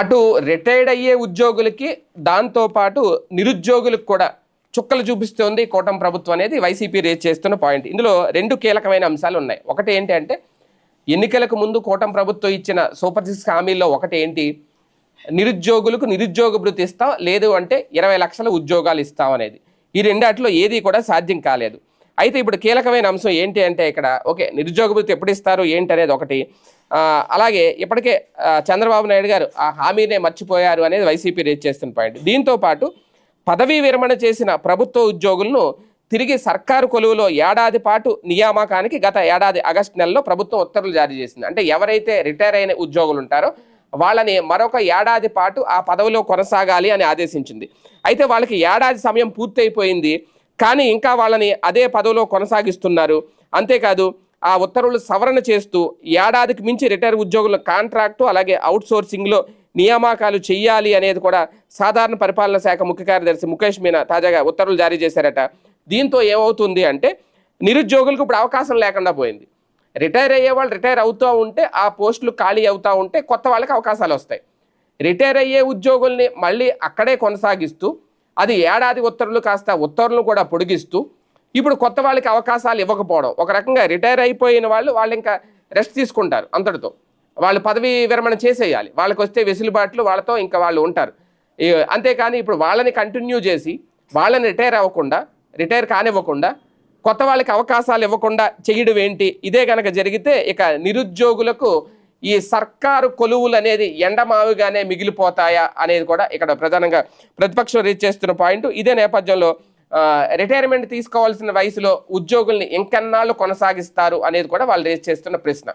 అటు రిటైర్డ్ అయ్యే ఉద్యోగులకి దాంతోపాటు నిరుద్యోగులకు కూడా చుక్కలు చూపిస్తోంది కూటమి ప్రభుత్వం అనేది వైసీపీ రేజ్ చేస్తున్న పాయింట్ ఇందులో రెండు కీలకమైన అంశాలు ఉన్నాయి. ఒకటి ఏంటి అంటే ఎన్నికలకు ముందు కూటమి ప్రభుత్వం ఇచ్చిన సూపర్ సిక్స్ హామీల్లో ఒకటి ఏంటి? నిరుద్యోగులకు నిరుద్యోగ భృతి ఇస్తాం లేదు అంటే ఇరవై లక్షల ఉద్యోగాలు ఇస్తాం అనేది. ఈ రెండాటిలో ఏది కూడా సాధ్యం కాలేదు. అయితే ఇప్పుడు కీలకమైన అంశం ఏంటి అంటే ఇక్కడ ఓకే నిరుద్యోగ భృతి ఎప్పుడు ఇస్తారు ఏంటి అనేది ఒకటి అలాగే ఇప్పటికే చంద్రబాబు నాయుడు గారు ఆ హామీనే మర్చిపోయారు అనేది వైసీపీ రేజ్ చేస్తున్న పాయింట్. దీంతో పాటు పదవీ విరమణ చేసిన ప్రభుత్వ ఉద్యోగులను తిరిగి సర్కారు కొలువులో ఏడాది పాటు నియామకానికి గత ఏడాది ఆగస్టు నెలలో ప్రభుత్వం ఉత్తర్వులు జారీ చేసింది. అంటే ఎవరైతే రిటైర్ అయిన ఉద్యోగులు ఉంటారో వాళ్ళని మరొక ఏడాది పాటు ఆ పదవిలో కొనసాగాలి అని ఆదేశించింది. అయితే వాళ్ళకి ఏడాది సమయం పూర్తయిపోయింది. కానీ ఇంకా వాళ్ళని అదే పదవిలో కొనసాగిస్తున్నారు. అంతేకాదు ఆ ఉత్తర్వులు సవరణ చేస్తూ ఏడాదికి మించి రిటైర్ ఉద్యోగుల కాంట్రాక్టు అలాగే అవుట్ సోర్సింగ్లో నియామకాలు చేయాలి అనేది కూడా సాధారణ పరిపాలన శాఖ ముఖ్య కార్యదర్శి ముఖేష్ మీనా తాజాగా ఉత్తర్వులు జారీ చేశారట. దీంతో ఏమవుతుంది అంటే నిరుద్యోగులకు ఇప్పుడు అవకాశం లేకుండా పోయింది. రిటైర్ అయ్యే వాళ్ళు రిటైర్ అవుతూ ఉంటే ఆ పోస్టులు ఖాళీ అవుతూ ఉంటే కొత్త వాళ్ళకి అవకాశాలు వస్తాయి. రిటైర్ అయ్యే ఉద్యోగుల్ని మళ్ళీ అక్కడే కొనసాగిస్తూ అది ఏడాది ఉత్తర్వులు కాస్త ఉత్తర్వులు కూడా పొడిగిస్తూ ఇప్పుడు కొత్త వాళ్ళకి అవకాశాలు ఇవ్వకపోవడం. ఒక రకంగా రిటైర్ అయిపోయిన వాళ్ళు వాళ్ళు ఇంకా రెస్ట్ తీసుకుంటారు అంతటితో. వాళ్ళు పదవి విరమణ చేసేయాలి. వాళ్ళకి వస్తే వెసులుబాట్లు వాళ్ళతో ఇంకా వాళ్ళు ఉంటారు. అంతేకాని ఇప్పుడు వాళ్ళని కంటిన్యూ చేసి వాళ్ళని రిటైర్ అవ్వకుండా రిటైర్ కానివ్వకుండా కొత్త వాళ్ళకి అవకాశాలు ఇవ్వకుండా చేయడం ఏంటి? ఇదే కనుక జరిగితే ఇక నిరుద్యోగులకు ఈ సర్కారు కొలువులు అనేది ఎండమావిగానే మిగిలిపోతాయా అనేది కూడా ఇక్కడ ప్రధానంగా ప్రతిపక్షం రీచ్ చేస్తున్న పాయింట్. ఇదే నేపథ్యంలో రిటైర్మెంట్ తీసుకోవాల్సిన వయసులో ఉద్యోగుల్ని ఇంకెన్నాళ్ళు కొనసాగిస్తారు అనేది కూడా వాళ్ళు రీచ్ చేస్తున్న ప్రశ్న.